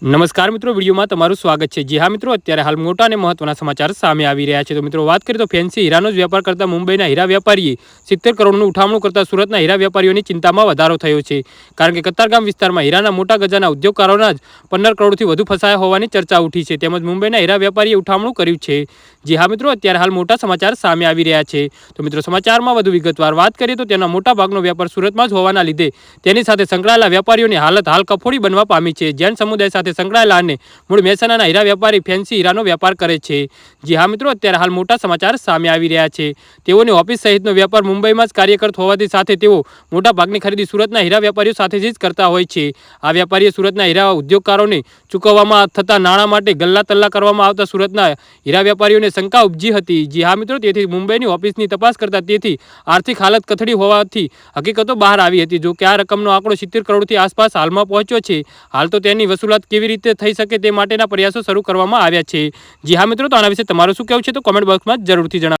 નમસ્કાર મિત્રો, વિડીયોમાં તમારું સ્વાગત છે. જી હા મિત્રો, અત્યારે હાલ મોટા અને મહત્વના સમાચાર સામે આવી રહ્યા છે. તો મિત્રો, વાત કરીએ તો ફેન્સી હીરાનો જ વેપાર કરતા મુંબઈના હીરા વેપારીએ સિત્તેર કરોડનું ઉઠામણું કરતા સુરતના હીરા વેપારીઓની ચિંતામાં વધારો થયો છે. કારણ કે કતારગામ વિસ્તારમાં હીરાના મોટા ગજાના ઉદ્યોગકારોના જ પંદર કરોડથી વધુ ફસાયા હોવાની ચર્ચા ઉઠી છે. તેમજ મુંબઈના હીરા વેપારીએ ઉઠામણું કર્યું છે. જી હા મિત્રો, અત્યારે હાલ મોટા સમાચાર સામે આવી રહ્યા છે. તો મિત્રો, સમાચારમાં વધુ વિગતવાર વાત કરીએ તો તેના મોટા ભાગનો વેપાર સુરતમાં જ હોવાના લીધે તેની સાથે સંકળાયેલા વેપારીઓની હાલત હાલ કફોડી બનવા પામી છે. જૈન સમુદાય સાથે સંકળાયેલા અને મૂળ મહેસાણાના હીરા વેપારી ફેન્સી હીરાનો વેપાર કરે છે. જી હા મિત્રો, અત્યારે હાલ મોટા સમાચાર સામે આવી રહ્યા છે. તેઓની ઓફિસ સહિતનો વેપાર મુંબઈમાં જ કાર્યરત હોવાથી સાથે તેઓ મોટા ભાગની ખરીદી સુરતના હીરા વેપારીઓ સાથેથી જ કરતા હોય છે. આ વેપારીએ સુરતના હીરા ઉદ્યોગકારોને ચૂકવવામાં થતા નાણાં માટે ગલ્લા તલ્લા કરવામાં આવતા સુરતના હીરા વેપારીઓને શંકા ઉપજી હતી. જી હા મિત્રો, તેથી મુંબઈની ઓફિસની તપાસ કરતા તેથી આર્થિક હાલત કથળી હોવાથી હકીકતો બહાર આવી હતી. જો કે આ રકમનો આંકડો સિત્તેર કરોડથી આસપાસ હાલમાં પહોંચ્યો છે. હાલ તો તેની વસૂલાત કેવી રીતે થઈ શકે તે માટેના પ્રયાસો શરૂ કરવામાં આવ્યા છે. જી હા મિત્રો, તો આના વિશે તમારું શું કહેવું છે તો કોમેન્ટ બોક્સમાં જરૂરથી જણાવો.